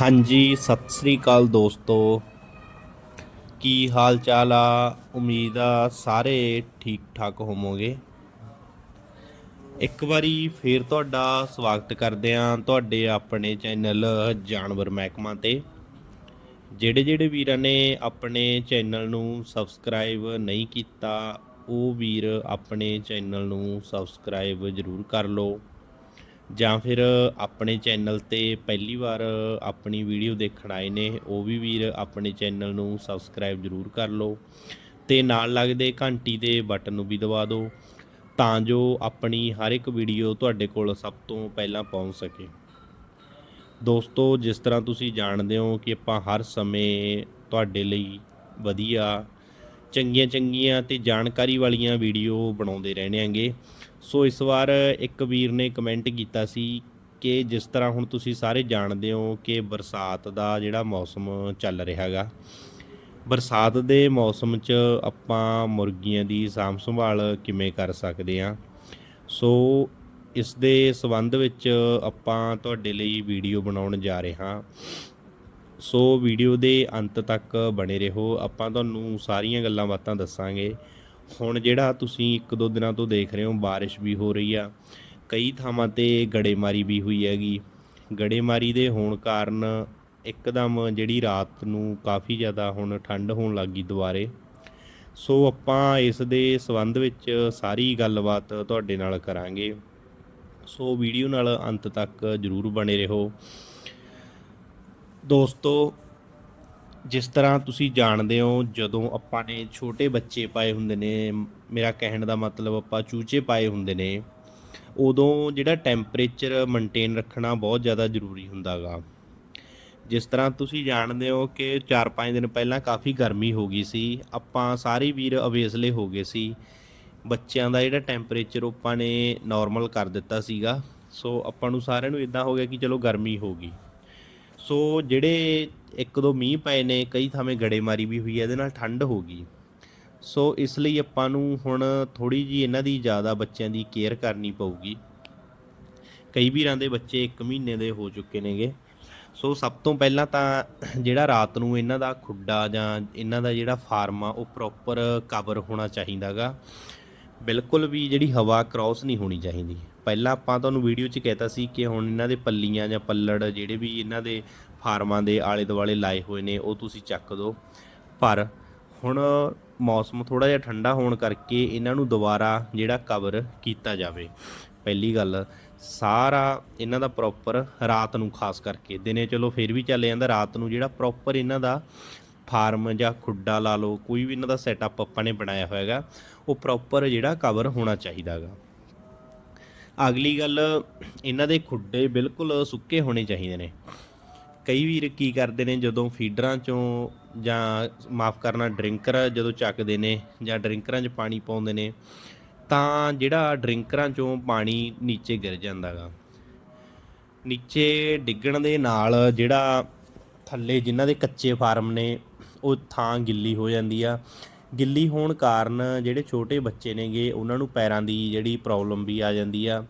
ਹਾਂਜੀ, ਸਤਿ ਸ੍ਰੀ ਅਕਾਲ ਦੋਸਤੋ। ਕੀ ਹਾਲ ਚਾਲ ਆ? ਉਮੀਦ ਆ ਸਾਰੇ ਠੀਕ ਠਾਕ ਹੋਵੋਗੇ। ਇੱਕ ਵਾਰੀ ਫੇਰ ਤੁਹਾਡਾ ਸਵਾਗਤ ਕਰਦੇ ਆ ਤੁਹਾਡੇ ਆਪਣੇ ਚੈਨਲ ਜਾਨਵਰ ਮਹਿਕਮਾ ਤੇ। ਜਿਹੜੇ ਜਿਹੜੇ ਵੀਰਾਂ ਨੇ ਆਪਣੇ ਚੈਨਲ ਨੂੰ ਸਬਸਕ੍ਰਾਈਬ ਨਹੀਂ ਕੀਤਾ, ਉਹ ਵੀਰ ਆਪਣੇ ਚੈਨਲ ਨੂੰ ਸਬਸਕ੍ਰਾਈਬ ਜ਼ਰੂਰ ਕਰ ਲਓ। ਜਾਂ ਫਿਰ ਆਪਣੇ ਚੈਨਲ ਤੇ ਪਹਿਲੀ ਵਾਰ ਆਪਣੀ ਵੀਡੀਓ ਦੇਖਣ ਆਏ ਨੇ, ਉਹ ਵੀ ਵੀਰ ਆਪਣੇ ਚੈਨਲ ਨੂੰ ਸਬਸਕ੍ਰਾਈਬ ਜ਼ਰੂਰ ਕਰ ਲਓ ਤੇ ਨਾਲ ਲੱਗਦੇ ਘੰਟੀ ਦੇ ਬਟਨ ਨੂੰ ਵੀ ਦਬਾ ਦਿਓ ਤਾਂ ਜੋ ਆਪਣੀ ਹਰ ਇੱਕ ਵੀਡੀਓ ਤੁਹਾਡੇ ਕੋਲ ਸਭ ਤੋਂ ਪਹਿਲਾਂ ਪਹੁੰਚ ਸਕੇ। ਦੋਸਤੋ, ਜਿਸ ਤਰ੍ਹਾਂ ਤੁਸੀਂ ਜਾਣਦੇ ਹੋ ਕਿ ਆਪਾਂ ਹਰ ਸਮੇਂ ਤੁਹਾਡੇ ਲਈ ਵਧੀਆ ਚੰਗੀਆਂ ਚੰਗੀਆਂ ਤੇ ਜਾਣਕਾਰੀ ਵਾਲੀਆਂ ਵੀਡੀਓ ਬਣਾਉਂਦੇ ਰਹਿਣੇ ਆਂਗੇ। ਸੋ ਇਸ ਵਾਰ ਇੱਕ ਵੀਰ ਨੇ ਕਮੈਂਟ ਕੀਤਾ ਸੀ ਕਿ ਜਿਸ ਤਰ੍ਹਾਂ ਹੁਣ ਤੁਸੀਂ ਸਾਰੇ ਜਾਣਦੇ ਹੋ ਕਿ ਬਰਸਾਤ ਦਾ ਜਿਹੜਾ ਮੌਸਮ ਚੱਲ ਰਿਹਾ ਹੈਗਾ ਬਰਸਾਤ ਦੇ ਮੌਸਮ 'ਚ ਆਪਾਂ ਮੁਰਗੀਆਂ ਦੀ ਸਾਂਭ ਸੰਭਾਲ ਕਿਵੇਂ ਕਰ ਸਕਦੇ ਹਾਂ ਸੋ ਇਸ ਦੇ ਸਬੰਧ ਵਿੱਚ ਆਪਾਂ ਤੁਹਾਡੇ ਲਈ ਵੀਡੀਓ ਬਣਾਉਣ ਜਾ ਰਹੇ ਹਾਂ। ਸੋ ਵੀਡੀਓ ਦੇ ਅੰਤ ਤੱਕ ਬਣੇ ਰਹੋ। ਆਪਾਂ ਤੁਹਾਨੂੰ ਸਾਰੀਆਂ ਗੱਲਾਂ ਬਾਤਾਂ ਦੱਸਾਂਗੇ। ਹੁਣ ਜਿਹੜਾ ਤੁਸੀਂ ਇੱਕ ਦੋ ਦਿਨਾਂ ਤੋਂ ਦੇਖ ਰਹੇ ਹੋ, ਬਾਰਿਸ਼ ਵੀ ਹੋ ਰਹੀ ਆ। ਕਈ ਥਾਵਾਂ ਤੇ ਗੜੇਮਾਰੀ ਵੀ ਹੋਈ ਹੈਗੀ। ਗੜੇਮਾਰੀ ਦੇ ਹੋਣ ਕਾਰਨ ਇੱਕਦਮ ਜਿਹੜੀ ਰਾਤ ਨੂੰ ਕਾਫੀ ਜ਼ਿਆਦਾ ਹੁਣ ਠੰਡ ਹੋਣ ਲੱਗੀ ਦੁਬਾਰੇ। ਸੋ ਆਪਾਂ ਇਸ ਦੇ ਸੰਬੰਧ ਵਿੱਚ ਸਾਰੀ ਗੱਲਬਾਤ ਤੁਹਾਡੇ ਨਾਲ ਕਰਾਂਗੇ। ਸੋ ਵੀਡੀਓ ਨਾਲ ਅੰਤ ਤੱਕ ਜਰੂਰ ਬਣੇ ਰਹੋ। ਦੋਸਤੋ, ਜਿਸ ਤਰ੍ਹਾਂ ਤੁਸੀਂ ਜਾਣਦੇ ਹੋ, ਜਦੋਂ ਆਪਾਂ ਨੇ ਛੋਟੇ ਬੱਚੇ ਪਾਏ ਹੁੰਦੇ ਨੇ, ਮੇਰਾ ਕਹਿਣ ਦਾ ਮਤਲਬ ਆਪਾਂ ਚੂਚੇ ਪਾਏ ਹੁੰਦੇ ਨੇ, ਉਦੋਂ ਜਿਹੜਾ ਟੈਂਪਰੇਚਰ ਮੇਨਟੇਨ ਰੱਖਣਾ ਬਹੁਤ ਜ਼ਿਆਦਾ ਜ਼ਰੂਰੀ ਹੁੰਦਾਗਾ ਜਿਸ ਤਰ੍ਹਾਂ ਤੁਸੀਂ ਜਾਣਦੇ ਹੋ ਕਿ 4-5 ਦਿਨ ਪਹਿਲਾਂ ਕਾਫੀ ਗਰਮੀ ਹੋ ਗਈ ਸੀ, ਆਪਾਂ ਸਾਰੇ ਵੀਰ ਅਵੇਸਲੇ ਹੋ ਗਏ ਸੀ, ਬੱਚਿਆਂ ਦਾ ਜਿਹੜਾ ਟੈਂਪਰੇਚਰ ਆਪਾਂ ਨੇ ਨਾਰਮਲ ਕਰ ਦਿੱਤਾ ਸੀਗਾ, ਸੋ ਆਪਾਂ ਨੂੰ ਸਾਰਿਆਂ ਨੂੰ ਇਦਾਂ ਹੋ ਗਿਆ ਕਿ ਚਲੋ ਗਰਮੀ ਹੋ ਗਈ। ਸੋ ਜਿਹੜੇ ਇੱਕ ਦੋ ਮੀਂਹ ਪਏ ਨੇ, ਕਈ ਥਾਵੇਂ ਗੜੇਮਾਰੀ ਵੀ ਹੋਈ ਹੈ, ਇਹਦੇ ਨਾਲ ਠੰਡ ਹੋ ਗਈ। ਸੋ ਇਸ ਲਈ ਆਪਾਂ ਨੂੰ ਹੁਣ ਥੋੜੀ ਜੀ ਇਹਨਾਂ ਦੀ ਜ਼ਿਆਦਾ ਬੱਚਿਆਂ ਦੀ ਕੇਅਰ ਕਰਨੀ ਪਊਗੀ। ਕਈ ਵੀਰਾਂ ਦੇ ਬੱਚੇ 1 ਮਹੀਨੇ ਦੇ ਹੋ ਚੁੱਕੇ ਨੇਗੇ। ਸੋ ਸਭ ਤੋਂ ਪਹਿਲਾਂ ਤਾਂ ਜਿਹੜਾ ਰਾਤ ਨੂੰ ਇਹਨਾਂ ਦਾ ਖੁੱਡਾ ਜਾਂ ਇਹਨਾਂ ਦਾ ਜਿਹੜਾ ਫਾਰਮ ਆ, ਉਹ ਪ੍ਰੋਪਰ ਕਵਰ ਹੋਣਾ ਚਾਹੀਦਾਗਾ। ਬਿਲਕੁਲ ਵੀ ਜਿਹੜੀ ਹਵਾ ਕ੍ਰਾਸ ਨਹੀਂ ਹੋਣੀ ਚਾਹੀਦੀ। ਪਹਿਲਾਂ ਆਪਾਂ ਤੁਹਾਨੂੰ ਵੀਡੀਓ 'ਚ ਕਹਿਤਾ ਸੀ ਕਿ ਹੁਣ ਇਹਨਾਂ ਦੇ ਪੱਲੀਆਂ ਜਾਂ ਪੱਲੜ ਜਿਹੜੇ ਵੀ ਇਹਨਾਂ ਦੇ ਫਾਰਮਾਂ ਦੇ ਆਲੇ ਦੁਆਲੇ ਲਾਏ ਹੋਏ ਨੇ, ਉਹ ਤੁਸੀਂ ਚੱਕ ਦਿਓ ਪਰ ਹੁਣ ਮੌਸਮ ਥੋੜਾ ਜਿਹਾ ਠੰਡਾ ਹੋਣ ਕਰਕੇ ਇਹਨਾਂ ਨੂੰ ਦੁਬਾਰਾ ਜਿਹੜਾ ਕਵਰ ਕੀਤਾ ਜਾਵੇ। ਪਹਿਲੀ ਗੱਲ, ਸਾਰਾ ਇਹਨਾਂ ਦਾ ਪ੍ਰੋਪਰ ਰਾਤ ਨੂੰ ਖਾਸ ਕਰਕੇ। ਦਿਨੇ ਚਲੋ ਫਿਰ ਵੀ ਚੱਲ ਜਾਂਦਾ, ਰਾਤ ਨੂੰ ਜਿਹੜਾ ਪ੍ਰੋਪਰ ਇਹਨਾਂ ਦਾ ਫਾਰਮ ਜਾਂ ਖੁੱਡਾ ਲਾ ਲਓ, ਕੋਈ ਵੀ ਇਹਨਾਂ ਦਾ ਸੈਟਅਪ ਆਪਾਂ ਨੇ ਬਣਾਇਆ ਹੋਇਆਗਾ, ਉਹ ਪ੍ਰੋਪਰ ਜਿਹੜਾ ਕਵਰ ਹੋਣਾ ਚਾਹੀਦਾਗਾ। ਅਗਲੀ ਗੱਲ, ਇਹਨਾਂ ਦੇ ਖੁੱਡੇ ਬਿਲਕੁਲ ਸੁੱਕੇ ਹੋਣੇ ਚਾਹੀਦੇ ਨੇ। ਕਈ ਵੀਰ ਕੀ ਕਰਦੇ ਨੇ, ਜਦੋਂ ਫੀਡਰਾਂ ਚੋਂ ਜਾਂ ਮਾਫ ਕਰਨਾ ਡਰਿੰਕਰ ਜਦੋਂ ਚੱਕਦੇ ਨੇ ਜਾਂ ਡਰਿੰਕਰਾਂ 'ਚ ਪਾਣੀ ਪਾਉਂਦੇ ਨੇ, ਤਾਂ ਜਿਹੜਾ ਡਰਿੰਕਰਾਂ ਚੋਂ ਪਾਣੀ ਨੀਚੇ ਗਿਰ ਜਾਂਦਾਗਾ ਨੀਚੇ ਡਿੱਗਣ ਦੇ ਨਾਲ ਜਿਹੜਾ ਥੱਲੇ ਜਿਨ੍ਹਾਂ ਦੇ ਕੱਚੇ ਫਾਰਮ ਨੇ, ਉਹ ਥਾਂ ਗਿੱਲੀ ਹੋ ਜਾਂਦੀ ਆ। ਗਿੱਲੀ ਹੋਣ ਕਾਰਨ ਜਿਹੜੇ ਛੋਟੇ ਬੱਚੇ ਨੇਗੇ, ਉਹਨਾਂ ਨੂੰ ਪੈਰਾਂ ਦੀ ਜਿਹੜੀ ਪ੍ਰੋਬਲਮ ਵੀ ਆ ਜਾਂਦੀ ਆ।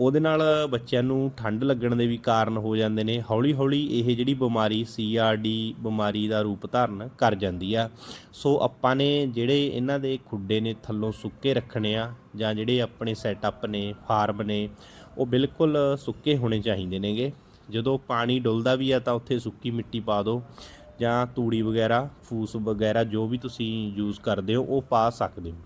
ਉਹਦੇ ਨਾਲ ਬੱਚਿਆਂ ਨੂੰ ਠੰਡ ਲੱਗਣ ਦੇ ਵੀ ਕਾਰਨ ਹੋ ਜਾਂਦੇ ਨੇ। ਹੌਲੀ ਹੌਲੀ ਇਹ ਜਿਹੜੀ ਬਿਮਾਰੀ ਸੀਆਰਡੀ ਬਿਮਾਰੀ ਦਾ ਰੂਪ ਧਾਰਨ ਕਰ ਜਾਂਦੀ ਆ। ਸੋ ਆਪਾਂ ਨੇ ਜਿਹੜੇ ਇਹਨਾਂ ਦੇ ਖੁੱਡੇ ਨੇ ਥੱਲੋਂ ਸੁੱਕੇ ਰੱਖਣੇ ਆ, ਜਾਂ ਜਿਹੜੇ ਆਪਣੇ ਸੈਟਅਪ ਨੇ ਫਾਰਮ ਨੇ, ਉਹ ਬਿਲਕੁਲ ਸੁੱਕੇ ਹੋਣੇ ਚਾਹੀਦੇ ਨੇਗੇ। ਜਦੋਂ ਪਾਣੀ ਡੁੱਲਦਾ ਵੀ ਆ ਤਾਂ ਉੱਥੇ ਸੁੱਕੀ ਮਿੱਟੀ ਪਾ ਦਿਓ। ਜਾਂ ਤੂੜੀ ਵਗੈਰਾ, ਫੂਸ ਵਗੈਰਾ ਜੋ ਵੀ ਤੁਸੀਂ ਯੂਜ਼ ਕਰਦੇ ਹੋ, ਉਹ ਪਾ ਸਕਦੇ ਹੋ।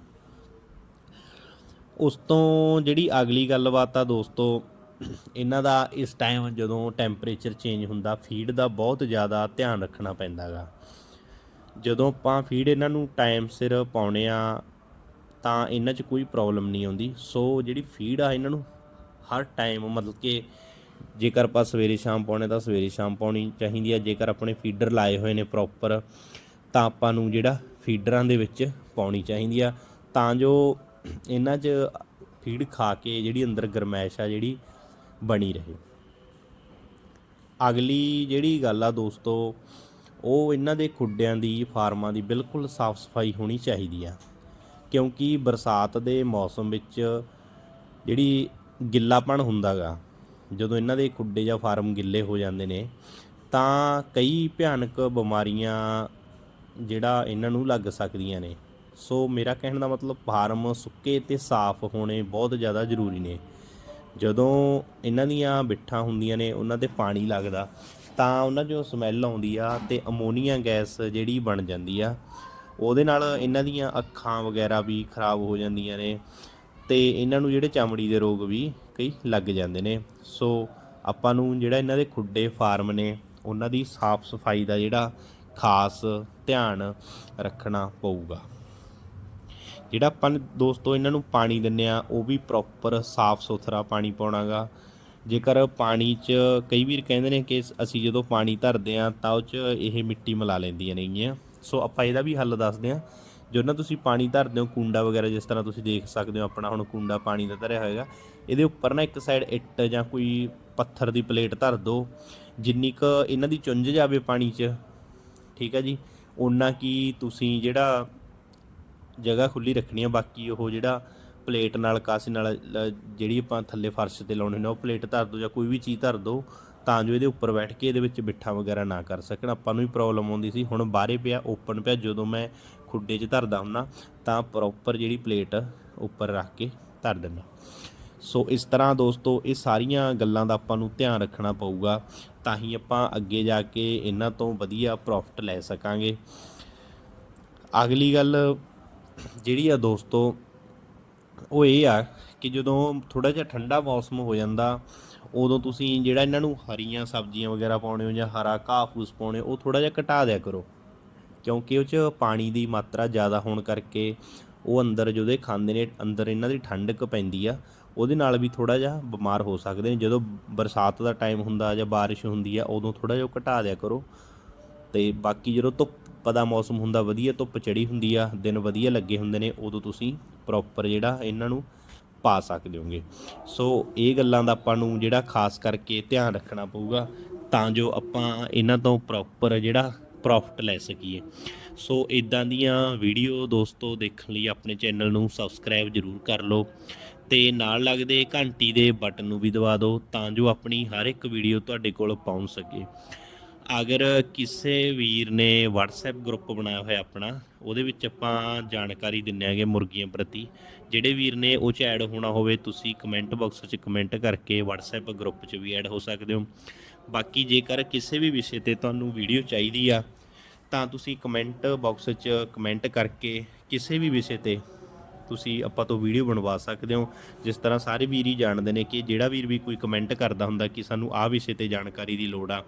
ਉਸ ਤੋਂ ਜਿਹੜੀ ਅਗਲੀ ਗੱਲਬਾਤ ਆ ਦੋਸਤੋ, ਇਹਨਾਂ ਦਾ ਇਸ ਟਾਈਮ ਜਦੋਂ ਟੈਂਪਰੇਚਰ ਚੇਂਜ ਹੁੰਦਾ ਫੀਡ ਦਾ ਬਹੁਤ ਜ਼ਿਆਦਾ ਧਿਆਨ ਰੱਖਣਾ ਪੈਂਦਾਗਾ ਜਦੋਂ ਆਪਾਂ ਫੀਡ ਇਹਨਾਂ ਨੂੰ ਟਾਈਮ ਸਿਰ ਪਾਉਣੇ ਆ, ਤਾਂ ਇਹਨਾਂ 'ਚ ਕੋਈ ਪ੍ਰੋਬਲਮ ਨਹੀਂ ਆਉਂਦੀ। ਸੋ ਜਿਹੜੀ ਫੀਡ ਆ ਇਹਨਾਂ ਨੂੰ ਹਰ ਟਾਈਮ ਮਤਲਬ ਕਿ ਜੇਕਰ ਆਪਾਂ ਸਵੇਰੇ ਸ਼ਾਮ ਪਾਉਣੇ ਤਾਂ ਸਵੇਰੇ ਸ਼ਾਮ ਪਾਉਣੀ ਚਾਹੀਦੀ ਆ। ਜੇਕਰ ਆਪਣੇ ਫੀਡਰ ਲਾਏ ਹੋਏ ਨੇ ਪ੍ਰੋਪਰ ਤਾਂ ਆਪਾਂ ਨੂੰ ਜਿਹੜਾ ਫੀਡਰਾਂ ਦੇ ਵਿੱਚ ਪਾਉਣੀ ਚਾਹੀਦੀ ਆ। ਤਾਂ ਜੋ ਇਹਨਾਂ 'ਚ ਫੀਡ ਖਾ ਕੇ ਜਿਹੜੀ ਅੰਦਰ ਗਰਮੈਸ਼ ਆ ਜਿਹੜੀ ਬਣੀ ਰਹੇ। ਅਗਲੀ ਜਿਹੜੀ ਗੱਲ ਆ ਦੋਸਤੋ, ਉਹ ਇਹਨਾਂ ਦੇ ਖੁੱਡਿਆਂ ਦੀ, ਫਾਰਮਾਂ ਦੀ ਬਿਲਕੁਲ ਸਾਫ਼ ਸਫ਼ਾਈ ਹੋਣੀ ਚਾਹੀਦੀ ਆ। ਕਿਉਂਕਿ ਬਰਸਾਤ ਦੇ ਮੌਸਮ ਵਿੱਚ ਜਿਹੜੀ ਗਿੱਲਾਪਣ ਹੁੰਦਾਗਾ ਜਦੋਂ ਇਹਨਾਂ ਦੇ ਖੁੱਡੇ ਜਾਂ ਫਾਰਮ ਗਿੱਲੇ ਹੋ ਜਾਂਦੇ ਨੇ, ਤਾਂ ਕਈ ਭਿਆਨਕ ਬਿਮਾਰੀਆਂ ਜਿਹੜਾ ਇਹਨਾਂ ਨੂੰ ਲੱਗ ਸਕਦੀਆਂ ਨੇ। ਸੋ ਮੇਰਾ ਕਹਿਣ ਦਾ ਮਤਲਬ, ਫਾਰਮ ਸੁੱਕੇ ਤੇ ਸਾਫ਼ ਹੋਣੇ ਬਹੁਤ ਜ਼ਿਆਦਾ ਜ਼ਰੂਰੀ ਨੇ। ਜਦੋਂ ਇਹਨਾਂ ਦੀਆਂ ਬਿੱਠਾਂ ਹੁੰਦੀਆਂ ਨੇ, ਉਹਨਾਂ ਤੇ ਪਾਣੀ ਲੱਗਦਾ, ਤਾਂ ਉਹਨਾਂ 'ਚੋਂ ਸਮੈਲ ਆਉਂਦੀ ਆ ਤੇ ਅਮੋਨੀਆ ਗੈਸ ਜਿਹੜੀ ਬਣ ਜਾਂਦੀ ਆ। ਉਹਦੇ ਨਾਲ ਇਹਨਾਂ ਦੀਆਂ ਅੱਖਾਂ ਵਗੈਰਾ ਵੀ ਖਰਾਬ ਹੋ ਜਾਂਦੀਆਂ ਨੇ। ਤੇ ਇਹਨਾਂ ਨੂੰ ਜਿਹੜੇ ਚਮੜੀ ਦੇ ਰੋਗ ਵੀ ਕਈ ਲੱਗ ਜਾਂਦੇ ਨੇ। ਸੋ ਆਪਾਂ ਨੂੰ ਜਿਹੜਾ ਇਹਨਾਂ ਦੇ ਖੁੱਡੇ ਫਾਰਮ ਨੇ, ਉਹਨਾਂ ਦੀ ਸਾਫ਼ ਸਫ਼ਾਈ ਦਾ ਜਿਹੜਾ ਖਾਸ ਧਿਆਨ ਰੱਖਣਾ ਪਊਗਾ। ਜਿਹੜਾ ਆਪਾਂ ਨੇ ਦੋਸਤੋ ਇਹਨਾਂ ਨੂੰ ਪਾਣੀ ਦਿੰਨੇ ਆ, ਉਹ ਵੀ ਪ੍ਰੋਪਰ ਸਾਫ਼ ਸੁਥਰਾ ਪਾਣੀ ਪਾਉਣਾਗਾ। ਜੇਕਰ ਪਾਣੀ 'ਚ ਕਈ ਵੀਰ ਕਹਿੰਦੇ ਨੇ ਕਿ ਅਸੀਂ ਜਦੋਂ ਪਾਣੀ ਧਰਦੇ ਆ ਤਾਂ ਉਹ 'ਚ ਇਹ ਮਿੱਟੀ ਮਿਲਾ ਲੈਂਦੀਆਂ ਨੇਗੀਆਂ। ਸੋ ਆਪਾਂ ਇਹਦਾ ਵੀ ਹੱਲ ਦੱਸਦੇ ਆ। ਜੋ ਨਾ ਤੁਸੀਂ ਪਾਣੀ ਧਰਦੇ ਹੋ ਕੁੰਡਾ ਵਗੈਰਾ ਜਿਸ ਤਰ੍ਹਾਂ ਤੁਸੀਂ ਦੇਖ ਸਕਦੇ ਹੋ, ਆਪਣਾ ਹੁਣ ਕੁੰਡਾ ਪਾਣੀ ਦਾ ਧਰਿਆ ਹੋਏਗਾ। ਇਹਦੇ ਉੱਪਰ ਨਾ ਇੱਕ ਸਾਈਡ ਇੱਟ ਜਾਂ ਕੋਈ ਪੱਥਰ ਦੀ ਪਲੇਟ ਧਰ ਦਿਓ, ਜਿੰਨੀ ਕ ਇਹਨਾਂ ਦੀ ਚੁੰਝ ਜਾਵੇ ਪਾਣੀ 'ਚ, ਠੀਕ ਹੈ ਜੀ? ਉਹਨਾਂ ਕੀ ਤੁਸੀਂ ਜਿਹੜਾ ਜਗ੍ਹਾ ਖੁੱਲੀ ਰੱਖਣੀ ਆ, ਬਾਕੀ ਉਹ ਜਿਹੜਾ ਪਲੇਟ ਨਾਲ, ਕਾਸੇ ਨਾਲ ਜਿਹੜੀ ਆਪਾਂ ਥੱਲੇ ਫਰਸ਼ ਤੇ ਲਾਉਣੇ ਨੇ, ਉਹ ਪਲੇਟ ਧਰ ਦਿਓ ਜਾਂ ਕੋਈ ਵੀ ਚੀਜ਼ ਧਰ ਦਿਓ। ਤਾਂ ਜੋ ਇਹਦੇ ਉੱਪਰ ਬੈਠ ਕੇ ਇਹਦੇ ਵਿੱਚ ਬਿੱਠਾ ਵਗੈਰਾ ਨਾ ਕਰ ਸਕਣ। ਆਪਾਂ ਨੂੰ ਵੀ ਪ੍ਰੋਬਲਮ ਆਉਂਦੀ ਸੀ। ਹੁਣ ਬਾਹਰੇ ਪਿਆ ਓਪਨ ਪਿਆ। ਜਦੋਂ ਮੈਂ ਖੁੱਡੇ 'ਚ ਧਰਦਾ ਹੁੰਨਾ ਤਾਂ ਪ੍ਰੋਪਰ ਜਿਹੜੀ ਪਲੇਟ ਉੱਪਰ ਰੱਖ ਕੇ ਧਰ ਦਿੰਦਾ। ਸੋ ਇਸ ਤਰ੍ਹਾਂ ਦੋਸਤੋ, ਇਹ ਸਾਰੀਆਂ ਗੱਲਾਂ ਦਾ ਆਪਾਂ ਨੂੰ ਧਿਆਨ ਰੱਖਣਾ ਪਊਗਾ। ਤਾਂ ਹੀ ਆਪਾਂ ਅੱਗੇ ਜਾ ਕੇ ਇਹਨਾਂ ਤੋਂ ਵਧੀਆ ਪ੍ਰੋਫਿਟ ਲੈ ਸਕਾਂਗੇ। ਅਗਲੀ ਗੱਲ ਜਿਹੜੀ ਆ ਦੋਸਤੋ, ਉਹ ਇਹ ਆ ਕਿ ਜਦੋਂ ਥੋੜਾ ਜਿਹਾ ਠੰਡਾ ਮੌਸਮ ਹੋ ਜਾਂਦਾ ਉਦੋਂ ਤੁਸੀਂ ਜਿਹੜਾ ਇਹਨਾਂ ਨੂੰ ਹਰੀਆਂ ਸਬਜ਼ੀਆਂ ਵਗੈਰਾ ਪਾਉਣੇ ਹੋ ਜਾਂ ਹਰਾ ਘਾਹ ਫੂਸ ਪਾਉਣੇ ਉਹ ਥੋੜਾ ਜਿਹਾ ਘਟਾ ਦਿਆ ਕਰੋ। ਕਿਉਂਕਿ ਉਹ 'ਚ ਪਾਣੀ ਦੀ ਮਾਤਰਾ ਜ਼ਿਆਦਾ ਹੋਣ ਕਰਕੇ ਉਹ ਅੰਦਰ ਜਦੋਂ ਖਾਂਦੇ ਨੇ, ਅੰਦਰ ਇਹਨਾਂ ਦੀ ਠੰਡਕ ਪੈਂਦੀ ਆ, ਉਹਦੇ ਨਾਲ ਵੀ ਥੋੜਾ ਜਿਹਾ ਬਿਮਾਰ ਹੋ ਸਕਦੇ ਨੇ। ਜਦੋਂ ਬਰਸਾਤ ਦਾ ਟਾਈਮ ਹੁੰਦਾ ਜਾਂ ਬਾਰਿਸ਼ ਹੁੰਦੀ ਆ, ਉਦੋਂ ਥੋੜਾ ਜਿਹਾ ਉਹ ਘਟਾ ਦਿਆ ਕਰੋ। ਤੇ ਬਾਕੀ ਜਦੋਂ ਧੁੱਪ ਦਾ ਮੌਸਮ ਹੁੰਦਾ, ਵਧੀਆ ਧੁੱਪ ਚੜੀ ਹੁੰਦੀ ਆ, ਦਿਨ ਵਧੀਆ ਲੱਗੇ ਹੁੰਦੇ ਨੇ, ਉਦੋਂ ਤੁਸੀਂ ਪ੍ਰੋਪਰ ਜਿਹੜਾ ਇਹਨਾਂ ਨੂੰ ਪਾ ਸਕਦੇ ਹੋਗੇ। ਸੋ ਇਹ ਗੱਲਾਂ ਦਾ ਆਪਾਂ ਨੂੰ ਜਿਹੜਾ ਖਾਸ ਕਰਕੇ ਧਿਆਨ ਰੱਖਣਾ ਪਊਗਾ, ਤਾਂ ਜੋ ਆਪਾਂ ਇਹਨਾਂ ਤੋਂ ਪ੍ਰੋਪਰ ਜਿਹੜਾ ਪ੍ਰੋਫਿਟ ਲੈ ਸਕੀਏ। ਸੋ ਇਦਾਂ ਦੀਆਂ ਵੀਡੀਓ ਦੋਸਤੋ ਦੇਖਣ ਲਈ ਆਪਣੇ ਚੈਨਲ ਨੂੰ ਸਬਸਕ੍ਰਾਈਬ ਜਰੂਰ ਕਰ ਲਓ ਤੇ ਨਾਲ ਲੱਗਦੇ ਘੰਟੀ ਦੇ ਬਟਨ ਨੂੰ ਵੀ ਦਬਾ ਦਿਓ, ਤਾਂ ਜੋ ਆਪਣੀ ਹਰ ਇੱਕ ਵੀਡੀਓ ਤੁਹਾਡੇ ਕੋਲ ਪਹੁੰਚ ਸਕੇ। ਅਗਰ ਕਿਸੇ ਵੀਰ ਨੇ WhatsApp ਗਰੁੱਪ ਬਣਾਇਆ ਹੋਇਆ ਆਪਣਾ, ਉਹਦੇ ਵਿੱਚ ਆਪਾਂ ਜਾਣਕਾਰੀ ਦਿੰਨੇ ਆਗੇ ਮੁਰਗੀਆਂ ਪ੍ਰਤੀ। ਜਿਹੜੇ ਵੀਰ ਨੇ ਉਹ ਚ ਐਡ ਹੋਣਾ ਹੋਵੇ, ਤੁਸੀਂ ਕਮੈਂਟ ਬਾਕਸ 'ਚ ਕਮੈਂਟ ਕਰਕੇ WhatsApp ਗਰੁੱਪ 'ਚ ਵੀ ਐਡ ਹੋ ਸਕਦੇ ਹੋ। ਬਾਕੀ ਜੇਕਰ ਕਿਸੇ ਵੀ ਵਿਸ਼ੇ ਤੇ ਤੁਹਾਨੂੰ ਵੀਡੀਓ ਚਾਹੀਦੀ ਆ, ਤਾਂ ਤੁਸੀਂ ਕਮੈਂਟ ਬਾਕਸ 'ਚ ਕਮੈਂਟ ਕਰਕੇ ਕਿਸੇ ਵੀ ਵਿਸ਼ੇ ਤੇ ਤੁਸੀਂ ਆਪਾਂ ਤੋਂ ਵੀਡੀਓ ਬਣਵਾ ਸਕਦੇ ਹੋ। ਜਿਸ ਤਰ੍ਹਾਂ ਸਾਰੇ ਵੀਰ ਹੀ ਜਾਣਦੇ ਨੇ ਕਿ ਜਿਹੜਾ ਵੀਰ ਵੀ ਕੋਈ ਕਮੈਂਟ ਕਰਦਾ ਹੁੰਦਾ ਕਿ ਸਾਨੂੰ ਆਹ ਵਿਸ਼ੇ ਤੇ ਜਾਣਕਾਰੀ ਦੀ ਲੋੜ ਆ।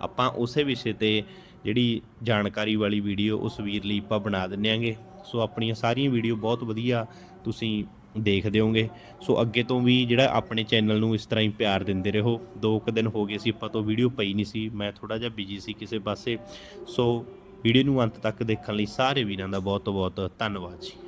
ਆਪਾਂ ਉਸੇ ਵਿਸ਼ੇ ਤੇ ਜਿਹੜੀ ਜਾਣਕਾਰੀ ਵਾਲੀ ਵੀਡੀਓ ਉਸ ਵੀਰ ਲਈ ਆਪਾਂ ਬਣਾ ਦਿੰਨੇ ਆਂਗੇ। ਸੋ ਆਪਣੀਆਂ ਸਾਰੀਆਂ ਵੀਡੀਓ ਬਹੁਤ ਵਧੀਆ ਤੁਸੀਂ ਦੇਖਦੇ ਹੋਗੇ ਸੋ ਅੱਗੇ ਤੋਂ ਵੀ ਜਿਹੜਾ ਆਪਣੇ ਚੈਨਲ ਨੂੰ ਇਸ ਤਰ੍ਹਾਂ ਹੀ ਪਿਆਰ ਦਿੰਦੇ ਰਹੋ। ਦੋ ਕੁ ਦਿਨ ਹੋ ਗਏ ਸੀ, ਆਪਾਂ ਤੋਂ ਵੀਡੀਓ ਪਈ ਨਹੀਂ ਸੀ। ਮੈਂ ਥੋੜਾ ਜਿਹਾ ਬਿਜ਼ੀ ਸੀ ਕਿਸੇ ਪਾਸੇ। ਸੋ ਵੀਡੀਓ ਨੂੰ ਅੰਤ ਤੱਕ ਦੇਖਣ ਲਈ ਸਾਰੇ ਵੀਰਾਂ ਦਾ ਬਹੁਤ ਬਹੁਤ ਧੰਨਵਾਦ ਜੀ।